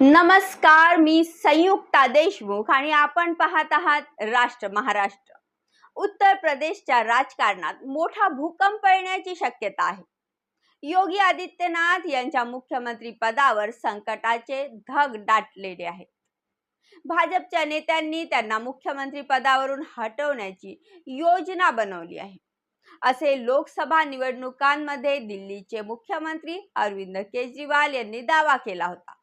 नमस्कार मी संयुक्ता देशमुख आणि आपण पाहत आहात राष्ट्र महाराष्ट्र. उत्तर प्रदेशच्या राजकारणात मोठा भूकंप येण्याची शक्यता आहे. योगी आदित्यनाथ यांच्या मुख्यमंत्री पदावर संकटाचे धग दाटलेले आहेत. भाजपच्या नेत्यांनी त्यांना मुख्यमंत्री पदावरून हटवण्याची योजना बनवली आहे. असे लोकसभा निवडणुकांमध्ये दिल्लीचे मुख्यमंत्री अरविंद केजरीवाल यांनी दावा केला होता.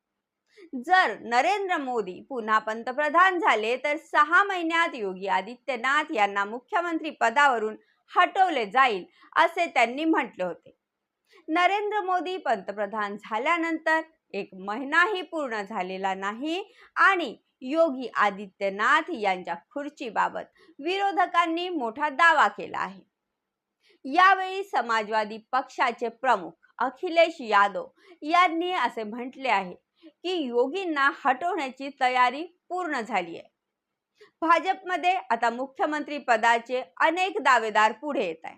जर नरेंद्र मोदी पुन्हा पंतप्रधान झाले तर सहा महिन्यात योगी आदित्यनाथ यांना मुख्यमंत्री पदावरून हटवले जाईल असे त्यांनी म्हटले होते. नरेंद्र मोदी पंतप्रधान झाल्यानंतर एक महिनाही पूर्ण झालेला नाही आणि योगी आदित्यनाथ यांच्या खुर्चीबाबत विरोधकांनी मोठा दावा केला आहे. यावेळी समाजवादी पक्षाचे प्रमुख अखिलेश यादव यांनी असे म्हटले आहे की योगींना हटवण्याची तयारी पूर्ण झाली आहे भाजपमध्ये आता मुख्यमंत्री पदाचे अनेक दावेदार पुढे येत आहे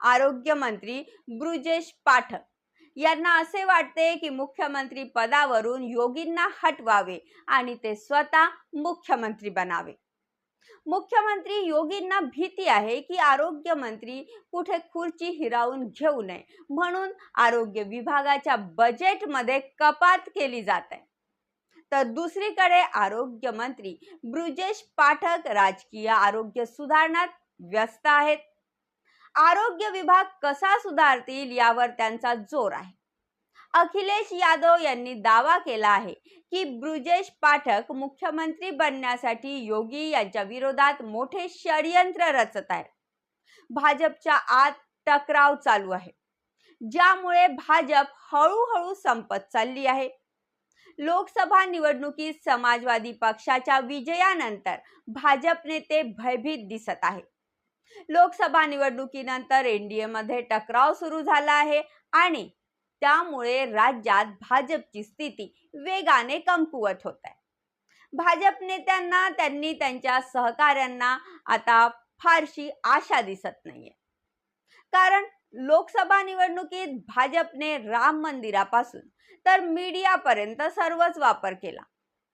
आरोग्यमंत्री ब्रुजेश पाठक यांना असे वाटते की मुख्यमंत्री पदावरून योगींना हटवावे आणि ते स्वतः मुख्यमंत्री बनावे. मुख्यमंत्री योगींना भीती आहे की आरोग्य मंत्री कुठे खुर्ची हिरावून घेऊ नये म्हणून आरोग्य विभागाच्या बजेटमध्ये कपात केली जात आहे. तर दुसरीकडे आरोग्य मंत्री ब्रुजेश पाठक राजकीय आरोग्य सुधारणात व्यस्त आहेत. आरोग्य विभाग कसा सुधारतील यावर त्यांचा जोर आहे. अखिलेश यादव यांनी दावा केला आहे की ब्रुजेश पाठक मुख्यमंत्री बनण्यासाठी योगी यांच्या विरोधात मोठे षडयंत्र रचत आहेत. भाजपच्या आत टकराव चालू आहे. ज्यामुळे भाजप हळूहळू संपत चालली आहे. लोकसभा निवडणुकीत समाजवादी पक्षाच्या विजयानंतर भाजप नेते भयभीत दिसत आहे लोकसभा निवडणुकीनंतर एनडीए मध्ये टकराव सुरू झाला आहे आणि त्यामुळे राज्यात भाजपची स्थिती वेगाने कमकुवत होत आहे भाजप नेत्यांना त्यांनी त्यांच्या सहकाऱ्यांना आता फारशी आशा दिसत नाहीये. कारण लोकसभा निवडणुकीत भाजपने राम मंदिरापासून तर मीडियापर्यंत सर्वच वापर केला.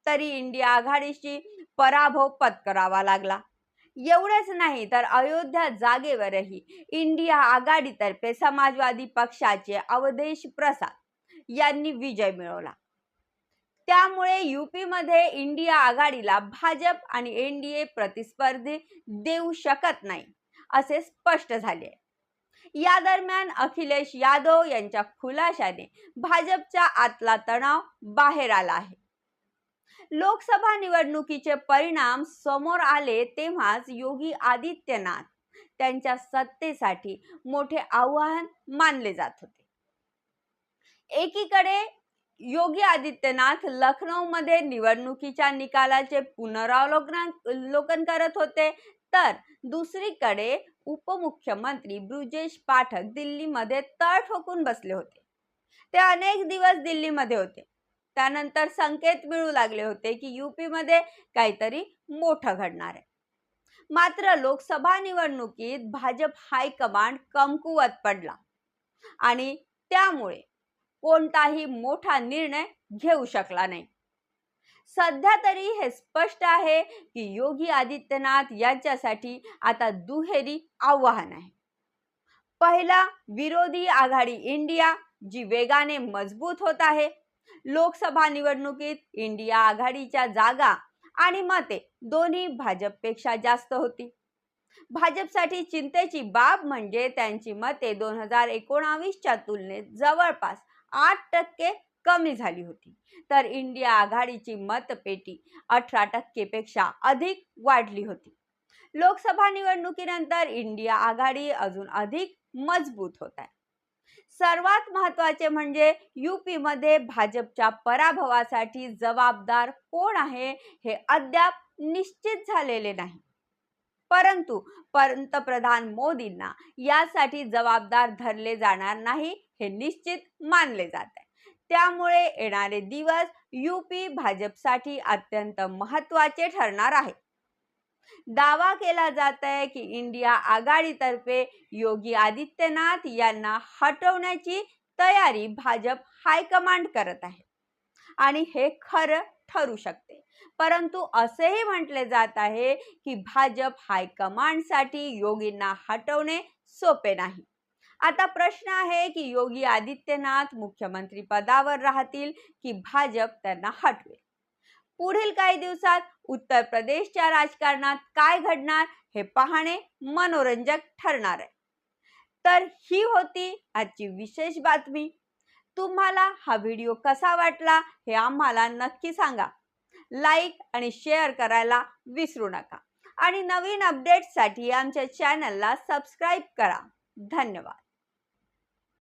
तरी इंडिया आघाडीशी पराभव पत्करावा लागला. एवढेच नाही तर अयोध्या जागेवरही इंडिया आघाडीतर्फे समाजवादी पक्षाचे अवधेश प्रसाद यांनी विजय मिळवला. त्यामुळे यूपीमध्ये इंडिया आघाडीला भाजप आणि एनडीए प्रतिस्पर्धी देऊ शकत नाही असे स्पष्ट झाले. या दरम्यान अखिलेश यादव यांच्या खुलाशाने भाजपच्या आतला तणाव बाहेर आला आहे. लोकसभा निवडणुकीचे परिणाम समोर आले तेव्हाच योगी आदित्यनाथ त्यांच्या सत्तेसाठी मोठे आव्हान मानले जात होते. एकीकडे योगी आदित्यनाथ लखनौमध्ये निवडणुकीच्या निकालाचे पुनरावलोकन करत होते. तर दुसरीकडे उपमुख्यमंत्री ब्रुजेश पाठक दिल्लीमध्ये तळ ठोकून बसले होते. ते अनेक दिवस दिल्लीमध्ये होते. त्यानंतर संकेत मिळू लागले होते की युपी मध्ये काहीतरी मोठं घडणार आहे. मात्र लोकसभा निवडणुकीत भाजप हायकमांड कमकुवत पडला आणि त्यामुळे कोणताही मोठा निर्णय घेऊ शकला नाही. सध्या तरी हे स्पष्ट आहे की योगी आदित्यनाथ यांच्यासाठी आता दुहेरी आव्हान आहे. पहिला विरोधी आघाडी इंडिया जी वेगाने मजबूत होत आहे लोकसभा निवडणुकीत इंडिया आघाडीच्या जागा आणि मते दोन्ही भाजपपेक्षा जास्त होती. भाजपसाठी चिंतेची बाब म्हणजे त्यांची मते दोन हजार एकोणावीसच्या तुलनेत जवळपास आठ टक्के कमी झाली होती. तर इंडिया आघाडीची मतपेटी अठरा टक्केपेक्षा अधिक वाढली होती. लोकसभा निवडणुकीनंतर इंडिया आघाडी अजून अधिक मजबूत होत आहे. सर्वात महत्त्वाचे म्हणजे यूपीमध्ये भाजपच्या पराभवासाठी जबाबदार कोण आहे हे अद्याप निश्चित झालेले नाही. परंतु पंतप्रधान मोदींना यासाठी जबाबदार धरले जाणार नाही हे निश्चित मानले जात आहे. त्यामुळे येणारे दिवस यूपी भाजपसाठी अत्यंत महत्त्वाचे ठरणार आहे. दावा केला जात आहे की इंडिया आघाडीतर्फे योगी आदित्यनाथ यांना हटवण्याची तयारी भाजप हायकमांड करत आहे. आणि हे खरं ठरू शकते. परंतु असेही म्हटले जात आहे की भाजप हायकमांडसाठी योगींना हटवणे सोपे नाही. आता प्रश्न आहे की योगी आदित्यनाथ मुख्यमंत्री पदावर राहतील की भाजप त्यांना हटवेल? पुढील काही दिवसात उत्तर प्रदेशच्या राजकारणात काय घडणार हे पाहणे मनोरंजक ठरणार आहे. तर ही होती आजची विशेष बातमी. तुम्हाला हा व्हिडिओ कसा वाटला हे आम्हाला नक्की सांगा. लाईक आणि शेअर करायला विसरू नका. आणि नवीन अपडेट्ससाठी आमच्या चॅनलला सबस्क्राईब करा. धन्यवाद.